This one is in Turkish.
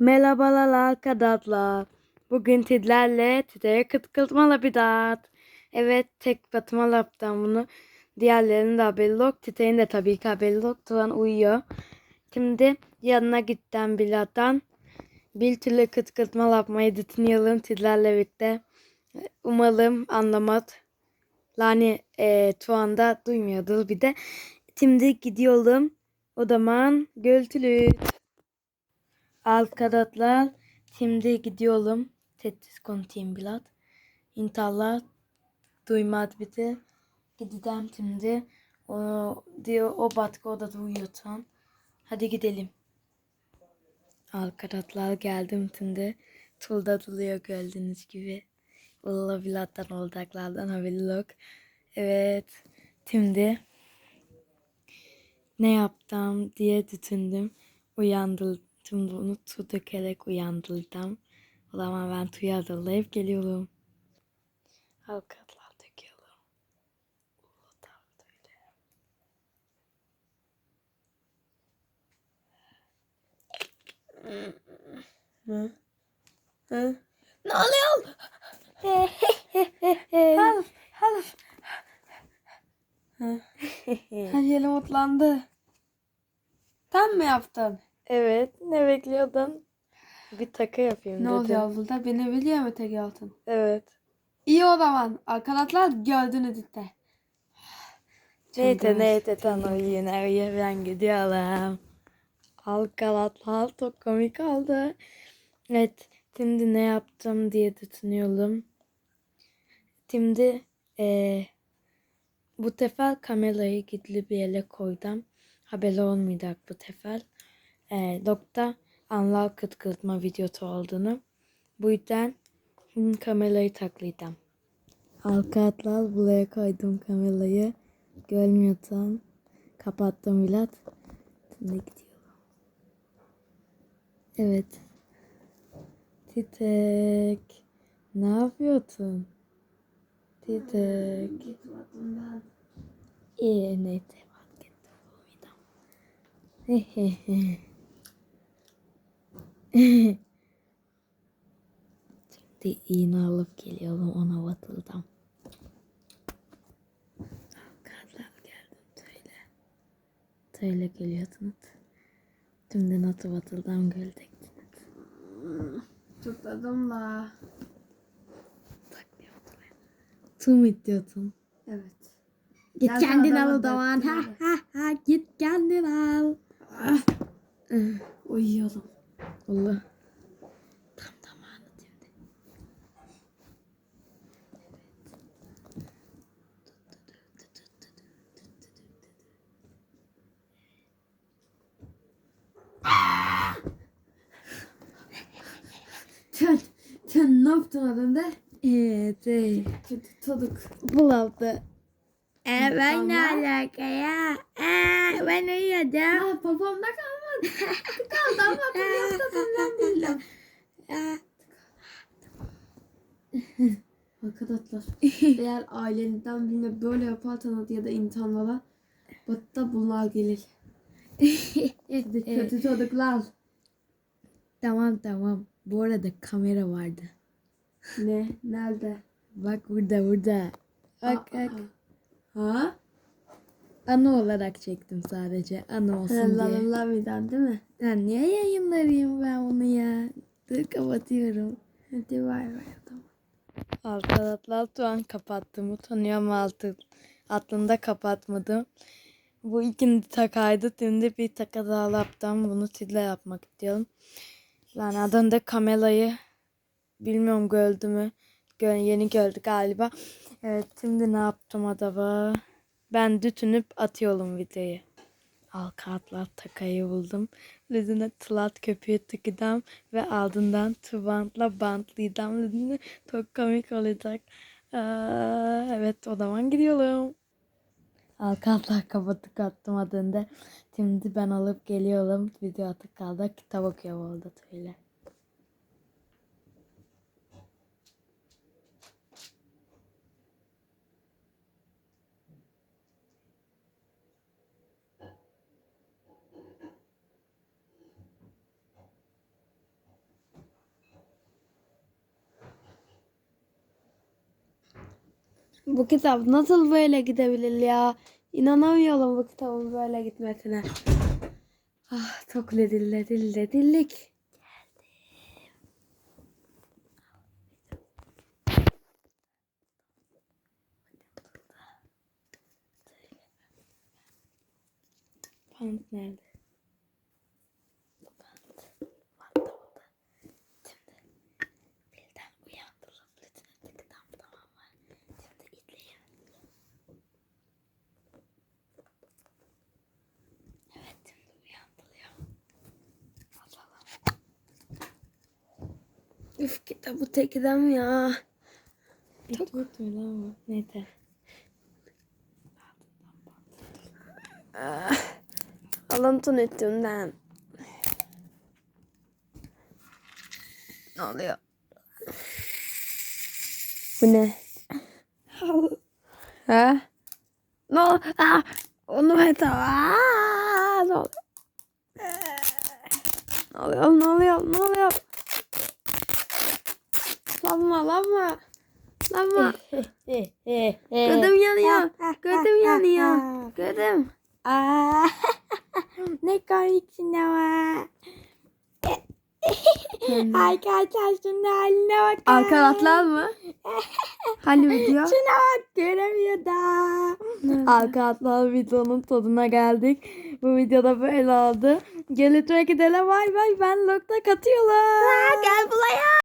Merhabalar arkadaşlar. Bugün sizlerle size kıtkırtma lapidat. Evet tek batıma yaptım bunu. Diğerlerinin de haberi yok. Titeğin de tabii ki haberi yok. Turan uyuyor. Şimdi yanına gittim bilattan. Bir türlü kıtkırtma yapmayı düşünüyorum sizlerle birlikte. Umarım anlamaz. Yani e, Tuğan da duymuyordur bir de. Şimdi gidiyorum. O zaman görüşürüz. Arkadaşlar şimdi gidiyorum. Sessiz konuşayım biraz. İnşallah duymaz bizi. Gideceğim şimdi. O diyor o batkı odada uyuyor şu an. Hadi gidelim. Arkadaşlar geldim şimdi. Tulda duruyor gördüğünüz gibi. Ulla bilattan olacaklardan haberi yok. Evet. Şimdi ne yaptım diye düşündüm. Uyandım. Şimdi onu su dökerek uyandırdım. O zaman ben suyu hazırlayıp geliyorum. Halkalar döküyorum. Ulu tabii öyle. Hı? Hı? Ne oluyor? Half. Her yerim otlandı. Tam mı yaptın? Evet, ne bekliyordun? Bir takı yapayım Ne dedim. oluyor burada? Beni biliyor mu tek altın? Evet. İyi o zaman. Arkadaşlar gördünüz işte. Neyse neyse tamam yine ben gidiyorum. Halkalatlar çok komik oldu. Evet şimdi ne yaptım diye düşünüyorum. Şimdi eee, bu sefer kamerayı gizli bir yere koydum. Haberi olmayacak bu sefer. Eee dokta anlar kıtkırtma videosu olduğunu. Bu yüzden kamerayı taklayacağım. Arkadaşlar buraya koydum kamerayı. Görmüyorsan kapattım biraz. Şimdi gidiyorum. Evet. Titek. Ne yapıyorsun? Titek. İyi neyse. Hehehe. Şimdi iğne alıp geliyorum ona batıldım. Arkadaşlar geldim söyle. Söyle geliyordunuz. Şimdi nasıl batıldan görecektiniz. Tukladım la. Su mu istiyorsun? Evet. Git Gel kendin sana al o zaman. Ha ha ha git kendin al. Ah, uyuyalım. Allah. Tam zamanı şimdi. Sen, sen ne yaptın adında? Evet. evet. Kötü tadık. Bulaldı. E ben ne alaka ya? E, ben uyuyordum. Ah babamda kalmadı. Kaldı ama bunu ben bildim. Arkadaşlar eğer ailenizden birine böyle yaparsanız ya da insanlara batta bunlar gelir. Kötü çocuklar. Tamam tamam. Bu arada kamera vardı. Ne? Nerede? Bak burada burada. Bak Aa, bak. Ha? Anı olarak çektim sadece. Anı olsun diye. Lalalami'den değil mi? Ya niye yayınlarıyım ben onu ya? Dur kapatıyorum. Hadi bay bay tamam. Arkadaşlar şu an kapattım. Utanıyorum altı. Aklımda kapatmadım. Bu ikinci takaydı. Şimdi bir taka daha yaptım. Bunu sizle yapmak istiyorum. Yani adında kamerayı bilmiyorum gördü mü? Gö yeni gördü galiba. Evet şimdi ne yaptım acaba? Ben bütünüp atıyorum videoyu. Al kartlar takayı buldum. Yüzüne tılat köpüğü tıkıdım ve ardından tubantla bantlayacağım. Yüzüne çok komik olacak. Aa, evet o zaman gidiyorum. Al kartlar kapatıp attım adında. Şimdi ben alıp geliyorum. Video atıp kaldı. Kitap okuyor oldu öyle. Bu kitap nasıl böyle gidebilir ya? İnanamıyorum bu kitabın böyle gitmesine. Ah tokle dille dille dillik. Pant nerede? Birden uyandırıp lütfen tıkıdan tamam mı? Şimdi izleyin. Evet şimdi uyandırıyor. Bakalım. Üf kitabı tekidem ya. Çok kötü bu. Neyse. Alıntın üstünden. Ne oluyor? Bu ne? ha? Ne oluyor? Aa, onu meta. Aa, ne oluyor? Ne oluyor? Ne oluyor? Ne oluyor? Lanma, lanma. Lanma. Gözüm yanıyor. Gözüm yanıyor. Gözüm. Ne komiksin ama. Arkadaşlar şunun haline bakın. Arkadaşlar mı? Hani video? Şuna bak göremiyor da. Arkadaşlar videonun sonuna geldik. Bu videoda böyle oldu. Gelin gidelim bay bay ben lokta katıyorum. Gel buraya.